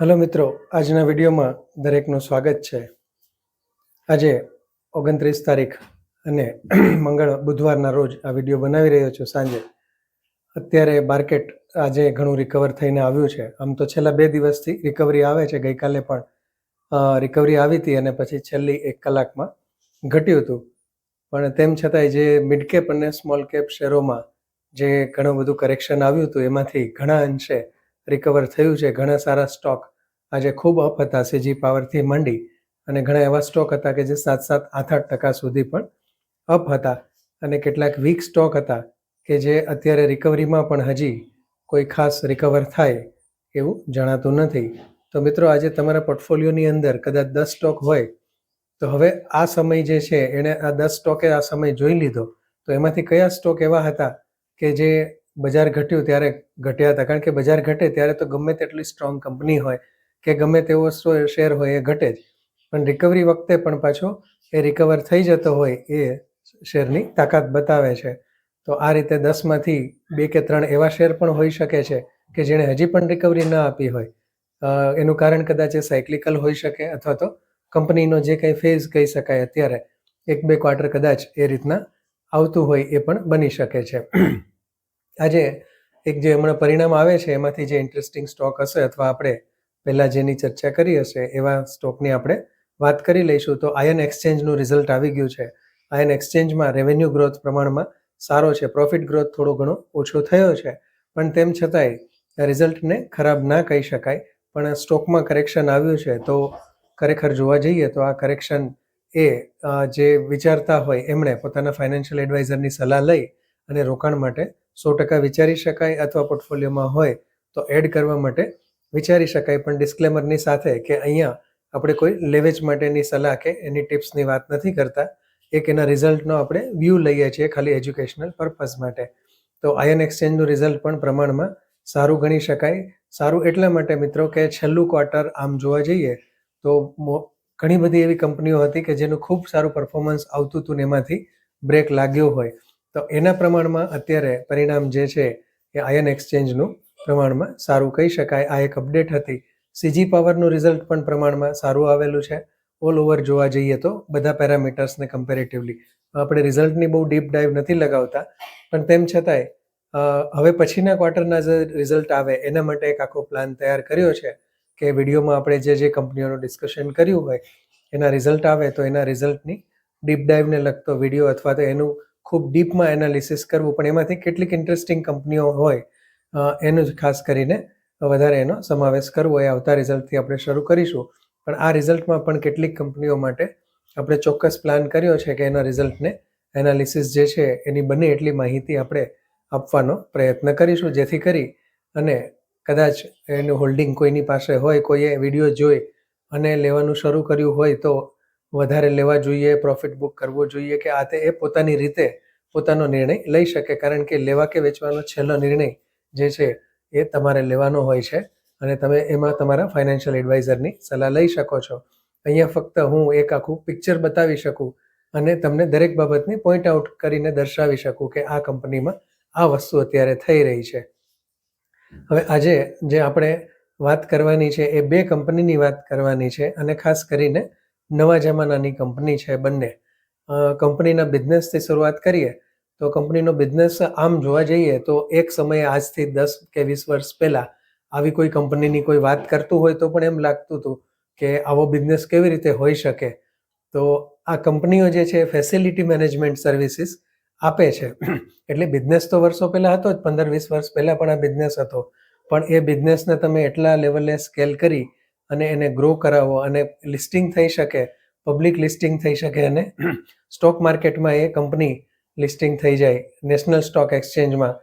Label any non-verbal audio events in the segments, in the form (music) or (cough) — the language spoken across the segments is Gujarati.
હેલો મિત્રો, આજના વિડીયોમાં દરેકનું સ્વાગત છે. આજે ઓગણત્રીસ તારીખ અને (clears throat) મંગળ બુધવારના રોજ આ વીડિયો બનાવી રહ્યો છું સાંજે. અત્યારે માર્કેટ આજે ઘણું રિકવર થઈને આવ્યું છે. આમ તો છેલ્લા બે દિવસથી રિકવરી આવે છે, ગઈકાલે પણ રિકવરી આવી હતી અને પછી છેલ્લી એક કલાકમાં ઘટ્યું હતું. પણ તેમ છતાંય જે મિડ કેપ અને સ્મોલ કેપ શેરોમાં જે ઘણું બધું કરેક્શન આવ્યું હતું, એમાંથી ઘણા અંશે રિકવર થયું છે. ઘણા સારા સ્ટોક આજે ખૂબ અપ હતા. સીજી પાવરથી માંડી અને ઘણા એવા સ્ટોક હતા કે જે સાત સાત આઠ આઠ ટકા સુધી પણ અપ હતા. અને કેટલાક વીક સ્ટોક હતા કે જે અત્યારે રિકવરીમાં પણ હજી કોઈ ખાસ રિકવર થાય એવું જણાતું નથી. તો મિત્રો, આજે તમારા પોર્ટફોલિયોની અંદર કદાચ દસ સ્ટોક હોય, તો હવે આ સમય જે છે, એણે આ દસ સ્ટોકે આ સમય જોઈ લીધો. તો એમાંથી કયા સ્ટોક એવા હતા કે જે બજાર ઘટ્યું ત્યારે ઘટ્યા હતા. કારણ કે બજાર ઘટે ત્યારે તો ગમે તેટલી સ્ટ્રોંગ કંપની હોય કે ગમે તેવો શેર હોય એ ઘટે જ. પણ રિકવરી વખતે પણ પાછો એ રિકવર થઈ જતો હોય એ શેરની તાકાત બતાવે છે. તો આ રીતે દસમાંથી બે કે ત્રણ એવા શેર પણ હોઈ શકે છે કે જેણે હજી પણ રિકવરી ન આપી હોય. એનું કારણ કદાચ એ સાયક્લિકલ હોઈ શકે અથવા તો કંપનીનો જે કંઈ ફેઝ કહી શકાય અત્યારે, એક બે ક્વાર્ટર કદાચ એ રીતના આવતું હોય એ પણ બની શકે છે. આજે એક જે હમણાં પરિણામ આવે છે, એમાંથી જે ઇન્ટરેસ્ટિંગ સ્ટોક હશે અથવા આપણે પહેલાં જેની ચર્ચા કરી હશે, એવા સ્ટોકની આપણે વાત કરી લઈશું. તો આયન એક્સચેન્જનું રિઝલ્ટ આવી ગયું છે. આયન એક્સચેન્જમાં રેવન્યુ ગ્રોથ પ્રમાણમાં સારો છે. પ્રોફિટ ગ્રોથ થોડો ઘણો ઓછો થયો છે. પણ તેમ છતાંય રિઝલ્ટને ખરાબ ના કહી શકાય. પણ સ્ટોકમાં કરેક્શન આવ્યું છે, તો ખરેખર જોવા જઈએ તો આ કરેક્શન એ જે વિચારતા હોય એમણે પોતાના ફાઇનાન્શિયલ એડવાઇઝરની સલાહ લઈ અને રોકાણ માટે સો ટકા વિચારી શકાય અથવા પોર્ટફોલિયોમાં હોય તો એડ કરવા માટે વિચારી શકાય. પણ ડિસ્ક્લેમરની સાથે કે અહીંયા આપણે કોઈ લેવેજ માટેની સલાહ કે એની ટિપ્સની વાત નથી કરતા. એક એના રિઝલ્ટનો આપણે વ્યૂ લઈએ છીએ ખાલી એજ્યુકેશનલ પર્પઝ માટે. તો આયન એક્સચેન્જનું રિઝલ્ટ પણ પ્રમાણમાં સારું ગણી શકાય. સારું એટલા માટે મિત્રો કે છેલ્લું ક્વાર્ટર આમ જોવા જઈએ તો ઘણી બધી એવી કંપનીઓ હતી કે જેનું ખૂબ સારું પરફોર્મન્સ આવતું હતું ને એમાંથી બ્રેક લાગ્યો હોય. તો એના પ્રમાણમાં અત્યારે પરિણામ જે છે એ આયન એક્સચેન્જનું પ્રમાણમાં સારું કહી શકાય. આ એક અપડેટ હતી. સીજી પાવરનું રિઝલ્ટ પણ પ્રમાણમાં સારું આવેલું છે. ઓલ ઓવર જોવા જઈએ તો બધા પેરામીટર્સને કમ્પેરેટિવલી આપણે રિઝલ્ટની બહુ ડીપ ડાઈવ નથી લગાવતા, પણ તેમ છતાંય હવે પછીના ક્વાર્ટરના જે રિઝલ્ટ આવે, એના માટે એક આખો પ્લાન તૈયાર કર્યો છે કે વિડીયોમાં આપણે જે જે કંપનીઓનું ડિસ્કશન કર્યું હોય, એના રિઝલ્ટ આવે તો એના રિઝલ્ટની ડીપ ડાઈવને લગતો વીડિયો અથવા તો એનું ખૂબ ડીપમાં એનાલિસિસ કરવું, પણ એમાંથી કેટલીક ઇન્ટરેસ્ટિંગ કંપનીઓ હોય એનું જ ખાસ કરીને વધારે એનો સમાવેશ કરવો એ આવતા રિઝલ્ટથી આપણે શરૂ કરીશું. પણ આ રિઝલ્ટમાં પણ કેટલીક કંપનીઓ માટે આપણે ચોક્કસ પ્લાન કર્યો છે કે એના રિઝલ્ટને એનાલિસિસ જે છે એની બને એટલી માહિતી આપણે આપવાનો પ્રયત્ન કરીશું. જેથી કરી અને કદાચ એનું હોલ્ડિંગ કોઈની પાસે હોય કોઈએ વીડિયો જોઈ અને લેવાનું શરૂ કર્યું હોય તો વધારે લેવા જોઈએ પ્રોફિટ બુક કરવો જોઈએ કે આ તે એ પોતાની રીતે પોતાનો નિર્ણય લઈ શકે. કારણ કે લેવા કે વેચવાનો છેલ્લો નિર્ણય જે છે એ તમારે લેવાનો હોય છે અને તમે એમાં તમારા ફાઇનાન્શિયલ એડવાઇઝરની સલાહ લઈ શકો છો. અહીંયા ફક્ત હું એક આખું પિક્ચર બતાવી શકું અને તમને દરેક બાબતની પોઈન્ટ આઉટ કરીને દર્શાવી શકું કે આ કંપનીમાં આ વસ્તુ અત્યારે થઈ રહી છે. હવે આજે જે આપણે વાત કરવાની છે એ બે કંપનીની વાત કરવાની છે અને ખાસ કરીને નવા જમાનાની કંપની છે બંને. કંપનીના બિઝનેસથી શરૂઆત કરીએ, તો કંપનીનો બિઝનેસ આમ જોવા જઈએ, તો એક સમયે આજથી દસ કે વીસ વર્ષ પહેલાં આવી કોઈ કંપનીની કોઈ વાત કરતું હોય તો પણ એમ લાગતું હતું કે આવો બિઝનેસ કેવી રીતે હોઈ શકે. તો આ કંપનીઓ જે છે ફેસિલિટી મેનેજમેન્ટ સર્વિસીસ આપે છે. એટલે બિઝનેસ તો વર્ષો પહેલાં હતો જ, પંદર વીસ વર્ષ પહેલાં પણ આ બિઝનેસ હતો. પણ એ બિઝનેસને તમે એટલા લેવલે સ્કેલ કરી અને એને ગ્રો કરાવો અને લિસ્ટિંગ થઈ શકે પબ્લિક લિસ્ટિંગ થઈ શકે અને સ્ટોક માર્કેટમાં એ કંપની લિસ્ટિંગ થઈ જાય નેશનલ સ્ટોક એક્સચેન્જમાં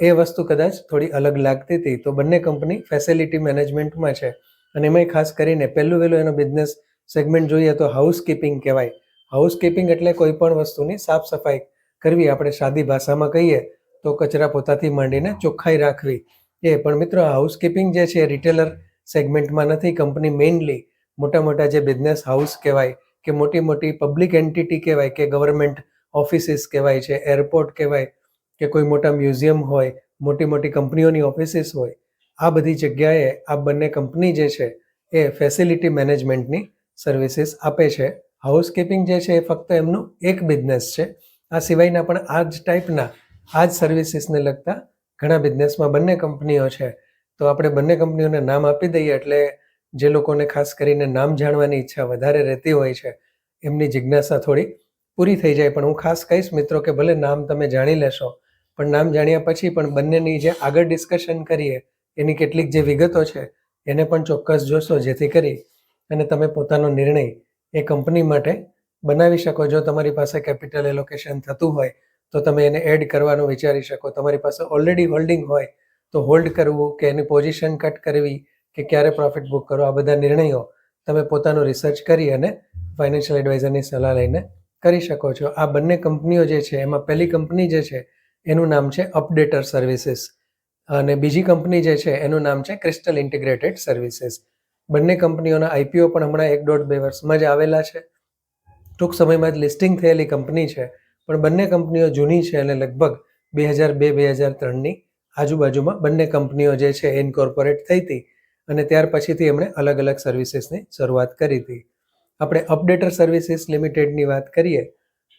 એ વસ્તુ કદાચ થોડી અલગ લાગતી હતી. તો બંને કંપની ફેસિલિટી મેનેજમેન્ટમાં છે. અને એમાંય ખાસ કરીને પહેલું વહેલું એનો બિઝનેસ સેગમેન્ટ જોઈએ તો હાઉસકીપિંગ કહેવાય. હાઉસકીપિંગ એટલે કોઈ પણ વસ્તુની સાફ સફાઈ કરવી. આપણે સાદી ભાષામાં કહીએ તો કચરા પોતાથી માંડીને ચોખ્ખાઈ રાખવી. એ, પણ મિત્રો હાઉસકીપિંગ જે છે રિટેલર સેગમેન્ટમાં નથી કંપની મેઇનલી મોટા મોટા જે બિઝનેસ હાઉસ કહેવાય કે મોટી મોટી પબ્લિક એન્ટિટી કહેવાય કે ગવર્મેન્ટ ઓફિસીસ કહેવાય છે એરપોર્ટ કહેવાય કે કોઈ મોટા મ્યુઝિયમ હોય મોટી મોટી કંપનીઓની ઓફિસીસ હોય, આ બધી જગ્યાએ આ બંને કંપની જે છે એ ફેસિલિટી મેનેજમેન્ટની સર્વિસીસ આપે છે. હાઉસકીપિંગ જે છે એ ફક્ત એમનું એક બિઝનેસ છે. આ સિવાયના પણ આ જ ટાઈપના આ જ સર્વિસીસને લગતા ઘણા બિઝનેસમાં બંને કંપનીઓ છે. તો આપણે બંને કંપનીઓને નામ આપી દઈએ એટલે જે લોકોને ખાસ કરીને નામ જાણવાની ઈચ્છા વધારે રહેતી હોય છે, એમની જિજ્ઞાસા થોડી પૂરી થઈ જાય. પણ હું ખાસ કહીશ મિત્રો કે ભલે નામ તમે જાણી લેશો, પણ નામ જાણ્યા પછી પણ બંનેની જે આગળ ડિસ્કશન કરીએ, એની કેટલીક જે વિગતો છે, એને પણ ચોક્કસ જોશો જેથી કરી અને તમે પોતાનો નિર્ણય એ કંપની માટે બનાવી શકો. જો તમારી પાસે કેપિટલ એલોકેશન થતું હોય, તો તમે એને એડ કરવાનું વિચારી શકો. તમારી પાસે ઓલરેડી હોલ્ડિંગ હોય તો હોલ્ડ કરવું કે એની પોઝિશન કટ કરવી કે ક્યારે પ્રોફિટ બુક કરો, આ બધા નિર્ણયો તમે પોતાનું રિસર્ચ કરી અને ફાઇનાન્શિયલ એડવાઇઝરની સલાહ લઈને કરી શકો છો. આ બંને કંપનીઓ જે છે, એમાં પહેલી કંપની જે છે, એનું નામ છે અપડેટર સર્વિસીસ અને બીજી કંપની જે છે, એનું નામ છે ક્રિસ્ટલ ઇન્ટિગ્રેટેડ સર્વિસીસ બંને કંપનીઓના આઈપીઓ પણ હમણાં એક દોઢ બે વર્ષમાં જ આવેલા છે. ટૂંક સમયમાં જ લિસ્ટિંગ થયેલી કંપની છે, પણ બંને કંપનીઓ જૂની છે અને લગભગ બે હજાર બે બે હજાર ત્રણની આજુબાજુમાં બંને કંપનીઓ જે છે ઇન્કોર્પોરેટ થઈ હતી અને ત્યાર પછીથી એમણે અલગ અલગ સર્વિસીસની શરૂઆત કરી હતી. આપણે અપડેટર સર્વિસીસ લિમિટેડની વાત કરીએ,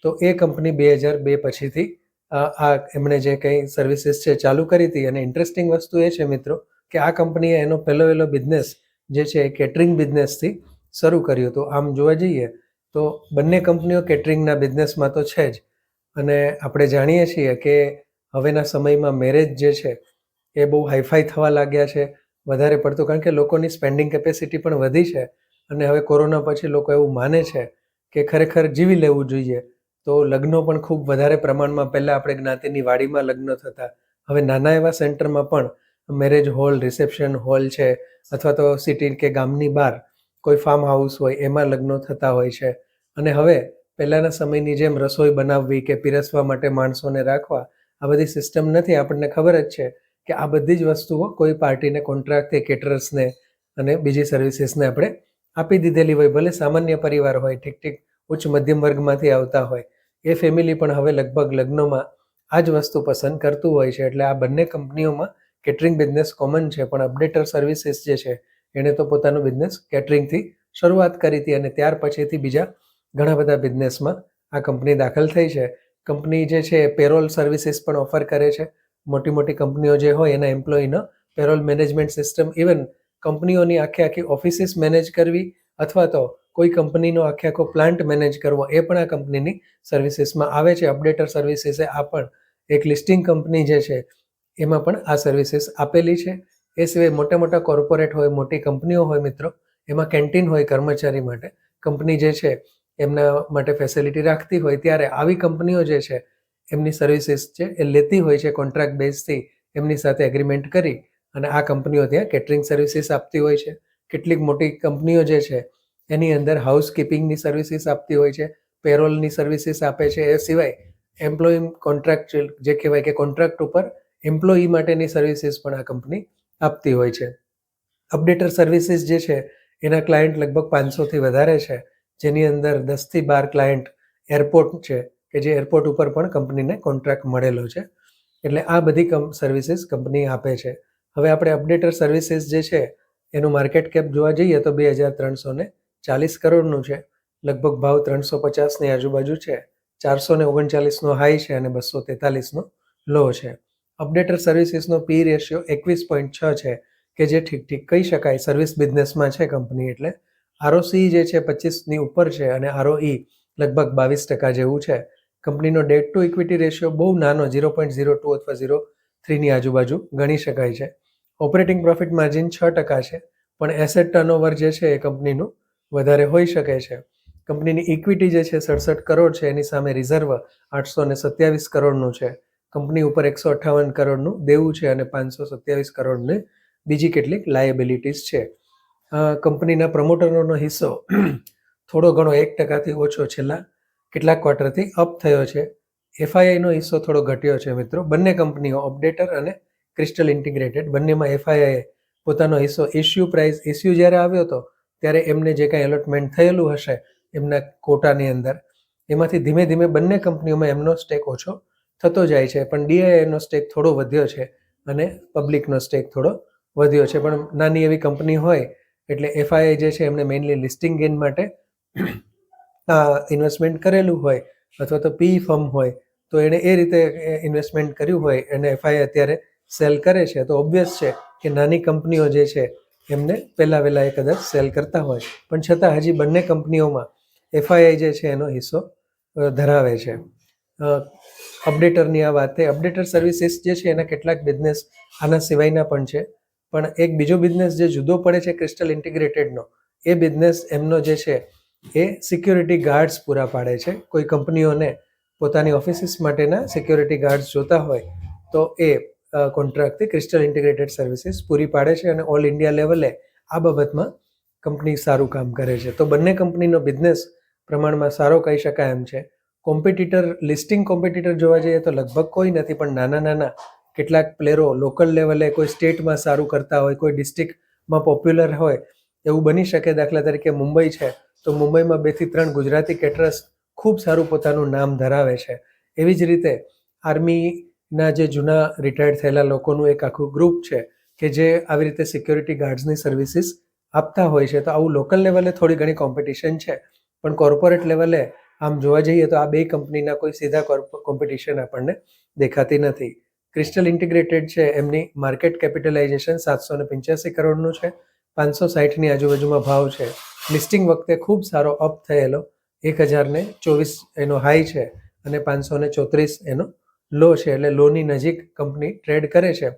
તો એ કંપની બે હજાર બે પછીથી આ એમણે જે કંઈ સર્વિસીસ છે ચાલુ કરી હતી. અને ઇન્ટરેસ્ટિંગ વસ્તુ એ છે મિત્રો કે આ કંપનીએ એનો પહેલો પહેલો બિઝનેસ જે છે એ કેટરિંગ બિઝનેસથી શરૂ કર્યું હતું. આમ જોવા જઈએ, તો બંને કંપનીઓ કેટરિંગના બિઝનેસમાં તો છે જ. અને આપણે જાણીએ છીએ કે હવેના સમયમાં મેરેજ જે છે, એ બહુ હાઈફાઈ થવા લાગ્યા છે, વધારે પડતું. કારણ કે લોકોની સ્પેન્ડિંગ કેપેસિટી પણ વધી છે અને હવે કોરોના પછી લોકો એવું માને છે કે ખરેખર જીવી લેવું જોઈએ. તો લગ્નો પણ ખૂબ વધારે પ્રમાણમાં પહેલાં આપણે જ્ઞાતિની વાડીમાં લગ્ન થતા. હવે નાના એવા સેન્ટરમાં પણ મેરેજ હોલ રિસેપ્શન હોલ છે અથવા તો સિટી કે ગામની બહાર કોઈ ફાર્મ હાઉસ હોય એમાં લગ્નો થતા હોય છે. અને હવે પહેલાંના સમયની જેમ રસોઈ બનાવવી કે પીરસવા માટે માણસોને રાખવા આ બધી સિસ્ટમ નથી. આપણને ખબર જ છે કે આ બધી જ વસ્તુઓ કોઈ પાર્ટીને, કોન્ટ્રાક્ટ કે કેટરર્સને અને બીજી સર્વિસીસને આપણે આપી દીધેલી હોય. ભલે સામાન્ય પરિવાર હોય, ઠીક ઠીક, ઉચ્ચ મધ્યમ વર્ગમાંથી આવતા હોય. એ ફેમિલી પણ હવે લગભગ લગ્નોમાં આ જ વસ્તુ પસંદ કરતું હોય છે. એટલે આ બંને કંપનીઓમાં કેટરિંગ બિઝનેસ કોમન છે. પણ અપડેટર સર્વિસીસ જે છે, એણે તો પોતાનો બિઝનેસ કેટરિંગથી શરૂઆત કરી હતી અને ત્યાર પછીથી બીજા ઘણા બધા બિઝનેસમાં આ કંપની દાખલ થઈ છે. કંપની જે છે પેરોલ સર્વિસીસ પણ ઓફર કરે છે. મોટી મોટી કંપનીઓ જે હોય એના એમ્પ્લોયીનો પેરોલ મેનેજમેન્ટ સિસ્ટમ ઇવન કંપનીઓની આખી આખી ઓફિસીસ મેનેજ કરવી અથવા તો કોઈ કંપનીનો આખે આખો પ્લાન્ટ મેનેજ કરવો, એ પણ આ કંપનીની સર્વિસીસમાં આવે છે. અપડેટર સર્વિસીસે આ પણ એક લિસ્ટિંગ કંપની જે છે, એમાં પણ આ સર્વિસીસ આપેલી છે. એ સિવાય મોટા મોટા કોર્પોરેટ હોય, મોટી કંપનીઓ હોય મિત્રો, એમાં કેન્ટીન હોય કર્મચારી માટે, કંપની જે છે એમના માટે ફેસિલિટી રાખતી હોય ત્યારે આવી કંપનીઓ જે છે, એમની સર્વિસીસ છે એ લેતી હોય છે કોન્ટ્રાક્ટ બેઝથી એમની સાથે એગ્રીમેન્ટ કરી અને આ કંપનીઓ ત્યાં કેટરિંગ સર્વિસીસ આપતી હોય છે. કેટલીક મોટી કંપનીઓ જે છે, એની અંદર હાઉસકીપિંગની સર્વિસીસ આપતી હોય છે પેરોલની સર્વિસીસ આપે છે. એ સિવાય એમ્પ્લોય કોન્ટ્રાક્ટ જે કહેવાય કે કોન્ટ્રાક્ટ ઉપર એમ્પ્લોયી માટેની સર્વિસીસ પણ આ કંપની આપતી હોય છે. અપડેટર સર્વિસીસ જે છે, એના ક્લાયન્ટ લગભગ પાંચસોથી વધારે છે. જેની અંદર દસથી બાર ક્લાયન્ટ એરપોર્ટ છે, કે જે એરપોર્ટ ઉપર પણ કંપનીને કોન્ટ્રાક્ટ મળેલો છે. એટલે આ બધી કમ સર્વિસીસ કંપની આપે છે. હવે આપણે અપડેટર સર્વિસીસ જે છે, એનું માર્કેટ કેપ જોવા જઈએ તો બે હજાર ત્રણસો ને ચાલીસ કરોડનું છે. લગભગ ભાવ ત્રણસો પચાસની આજુબાજુ છે. ચારસો ને ઓગણચાલીસનો હાઈ છે અને બસો તેતાલીસનો લો છે. અપડેટર સર્વિસીસનો પી રેશિયો એકવીસ પોઈન્ટ છ છે, કે જે ઠીક ઠીક કહી શકાય સર્વિસ બિઝનેસમાં છે કંપની એટલે. આરઓસી જે છે પચીસની ઉપર છે અને આરઓઈ લગભગ બાવીસ ટકા જેવું છે. કંપનીનો ડેટ ટુ ઇક્વિટી રેશિયો બહુ નાનો ઝીરો પોઈન્ટ ઝીરો ટુ અથવા ઝીરો થ્રીની આજુબાજુ ગણી શકાય છે. ઓપરેટિંગ પ્રોફિટ માર્જિન છ ટકા છે, પણ એસેટ ટર્નઓવર જે છે એ કંપનીનું વધારે હોઈ શકે છે. કંપનીની ઇક્વિટી જે છે સડસઠ કરોડ છે, એની સામે રિઝર્વ આઠસો ને સત્યાવીસ કરોડનું છે. કંપની ઉપર એકસો અઠ્ઠાવન કરોડનું દેવું છે અને પાંચસો સત્યાવીસ કરોડને બીજી કેટલીક લાયબિલિટીઝ છે. કંપનીના પ્રમોટરોનો હિસ્સો (clears throat) થોડો ઘણો એક ટકાથી ઓછો છેલ્લા કેટલાક ક્વાર્ટરથી અપ થયો છે. એફઆઈઆઈનો હિસ્સો થોડો ઘટ્યો છે મિત્રો. બંને કંપનીઓ અપડેટર અને ક્રિસ્ટલ ઇન્ટિગ્રેટેડ. બંનેમાં એફઆઈઆઈએ પોતાનો હિસ્સો ઇસ્યુ પ્રાઇસ ઇસ્યુ જ્યારે આવ્યો હતો, ત્યારે એમને જે કાંઈ એલોટમેન્ટ થયેલું હશે એમના કોટાની અંદર, એમાંથી ધીમે ધીમે બંને કંપનીઓમાં એમનો સ્ટેક ઓછો થતો જાય છે. પણ ડીઆઈઆઈનો સ્ટેક થોડો વધ્યો છે અને પબ્લિકનો સ્ટેક થોડો વધ્યો છે. પણ નાની એવી કંપની હોય એટલે એફઆઈ જે છે એમને મેઇનલી લિસ્ટિંગ ગેઇન માટે ઇન્વેસ્ટમેન્ટ કરેલું હોય અથવા તો પી ફર્મ હોય, તો એણે એ રીતે ઇન્વેસ્ટમેન્ટ કર્યું હોય અને એફઆઈ અત્યારે સેલ કરે છે. તો ઓબ્વિયસ છે કે નાની કંપનીઓ જે છે એમને પહેલાં વહેલા એ કદાચ સેલ કરતા હોય. પણ છતાં હજી બંને કંપનીઓમાં એફઆઈઆઈ જે છે એનો હિસ્સો ધરાવે છે. અપડેટરની આ વાત અપડેટર સર્વિસીસ જે છે એના કેટલાક બિઝનેસ આના સિવાયના પણ છે. પણ એક બીજો બિઝનેસ જે જુદો પડે છે ક્રિસ્ટલ ઇન્ટિગ્રેટેડનો એ બિઝનેસ એમનો જે છે, એ સિક્યોરિટી ગાર્ડ્સ પૂરા પાડે છે. કોઈ કંપનીઓને પોતાની ઓફિસીસ માટેના સિક્યોરિટી ગાર્ડ્સ જોતા હોય, તો એ કોન્ટ્રાક્ટથી ક્રિસ્ટલ ઇન્ટિગ્રેટેડ સર્વિસીસ પૂરી પાડે છે અને ઓલ ઇન્ડિયા લેવલે આ બાબતમાં કંપની સારું કામ કરે છે. તો બંને કંપનીનો બિઝનેસ પ્રમાણમાં સારો કહી શકાય એમ છે. કોમ્પિટિટર લિસ્ટિંગ કોમ્પિટિટર જોવા જઈએ તો લગભગ કોઈ નથી, પણ નાના નાના કેટલાક પ્લેયરો લોકલ લેવલે કોઈ સ્ટેટમાં સારું કરતા હોય, કોઈ ડિસ્ટ્રિક્ટમાં પોપ્યુલર હોય, એવું બની શકે દાખલા તરીકે મુંબઈ છે, તો મુંબઈમાં બેથી ત્રણ ગુજરાતી કેટરર્સ ખૂબ સારું પોતાનું નામ ધરાવે છે. એવી જ રીતે આર્મીના જે જૂના રિટાયર્ડ થયેલા લોકોનું એક આખું ગ્રુપ છે કે જે આવી રીતે સિક્યોરિટી ગાર્ડ્સની સર્વિસીસ આપતા હોય છે. તો આવું લોકલ લેવલે થોડી ઘણી કોમ્પિટિશન છે, પણ કોર્પોરેટ લેવલે આમ જોવા જઈએ તો આ બે કંપનીના કોઈ સીધા કોમ્પિટિશન આપણને દેખાતી નથી. ક્રિસ્ટલ ઇન્ટિગ્રેટેડ છે, એમની માર્કેટ કેપિટલાઇઝેશન સાતસો ને પંચ્યાસી કરોડનું છે, પાંચસો સાઠની આજુબાજુમાં ભાવ છે. લિસ્ટિંગ વખતે ખૂબ સારો અપ થયેલો, એક હજારને ચોવીસ એનો હાઈ છે અને પાંચસો ને ચોત્રીસ એનો લો છે, એટલે લોની નજીક કંપની ટ્રેડ કરે છે.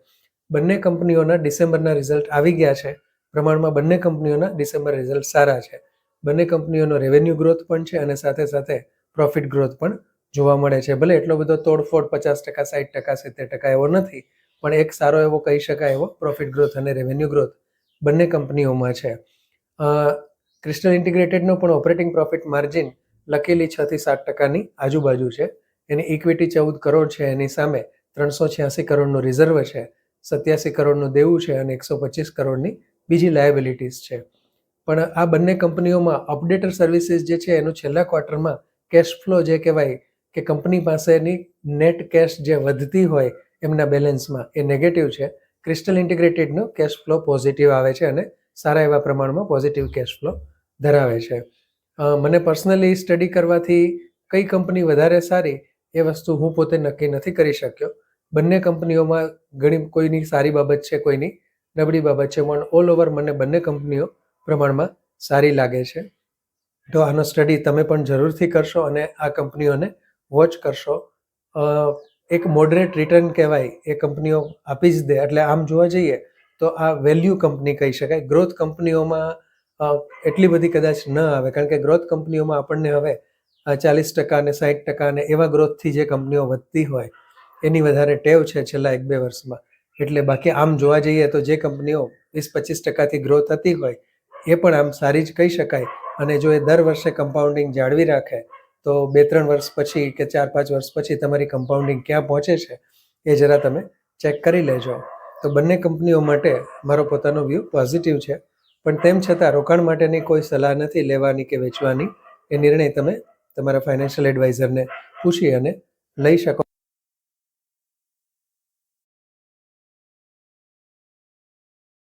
બંને કંપનીઓના ડિસેમ્બરના રિઝલ્ટ આવી ગયા છે, પ્રમાણમાં બંને કંપનીઓના ડિસેમ્બર રિઝલ્ટ સારા છે. બંને કંપનીઓનો રેવન્યુ ગ્રોથ પણ છે અને સાથે સાથે પ્રોફિટ ગ્રોથ પણ જોવા મળે છે. ભલે એટલો બધો તોડફોડ પચાસ ટકા સાઠ ટકા, સિત્તેર ટકા એવો નથી, પણ એક સારો એવો કહી શકાય એવો પ્રોફિટ ગ્રોથ અને રેવન્યુ ગ્રોથ બંને કંપનીઓમાં છે. ક્રિસ્ટલ ઇન્ટિગ્રેટેડનો પણ ઓપરેટિંગ પ્રોફિટ માર્જિન લખેલી છ થી સાત ટકાની આજુબાજુ છે. એની ઇક્વિટી ચૌદ કરોડ છે. એની સામે ત્રણસો છ્યાસી કરોડનું રિઝર્વ છે. સત્યાસી કરોડનું દેવું છે અને એકસો પચીસ કરોડની બીજી લાયબિલિટીઝ છે. પણ આ બંને કંપનીઓમાં અપડેટર સર્વિસીસ જે છે, એનું છેલ્લા ક્વાર્ટરમાં કેશ ફ્લો જે કહેવાય કે કંપની પાસેની નેટ કેશ જે વધતી હોય એમના બેલેન્સમાં એ નેગેટિવ છે. ક્રિસ્ટલ ઇન્ટિગ્રેટેડનો કેશ ફ્લો પોઝિટિવ આવે છે અને સારા એવા પ્રમાણમાં પોઝિટિવ કેશ ફ્લો ધરાવે છે. મને પર્સનલી સ્ટડી કરવાથી કઈ કંપની વધારે સારી એ વસ્તુ હું પોતે નક્કી નથી કરી શક્યો. બંને કંપનીઓમાં ઘણી કોઈની સારી બાબત છે, કોઈની નબળી બાબત છે, પણ ઓલ ઓવર મને બંને કંપનીઓ પ્રમાણમાં સારી લાગે છે. તો આનો સ્ટડી તમે પણ જરૂરથી કરશો અને આ કંપનીઓને વોચ કરશો. એક મોડરેટ રિટર્ન કહેવાય, એ કંપનીઓ આપી જ દે. એટલે આમ જોવા જઈએ તો આ વેલ્યુ કંપની કહી શકાય. ગ્રોથ કંપનીઓમાં એટલી બધી કદાચ ન આવે. કારણ કે ગ્રોથ કંપનીઓમાં આપણને હવે ચાલીસ ટકા અને સાઠ ટકા અને એવા ગ્રોથથી જે કંપનીઓ વધતી હોય, એની વધારે ટેવ છે છેલ્લા એક બે વર્ષમાં. એટલે બાકી આમ જોવા જઈએ તો જે કંપનીઓ વીસ પચીસ ટકાથી ગ્રો થતી હોય, એ પણ આમ સારી જ કહી શકાય. અને જો એ દર વર્ષે કમ્પાઉન્ડિંગ જાળવી રાખે તો બે ત્રણ વર્ષ પછી કે ચાર પાંચ વર્ષ પછી તમારી કમ્પાઉન્ડિંગ ક્યાં પહોંચે છે, એ જરા તમે ચેક કરી લેજો. તો બંને કંપનીઓ માટે મારો પોતાનો વ્યૂ પોઝિટિવ છે. પણ તેમ છતાં રોકાણ માટેની કોઈ સલાહ નથી લેવાની કે વેચવાની, એ નિર્ણય તમે તમારા ફાઇનાન્શિયલ એડવાઇઝરને પૂછી અને લઈ શકો.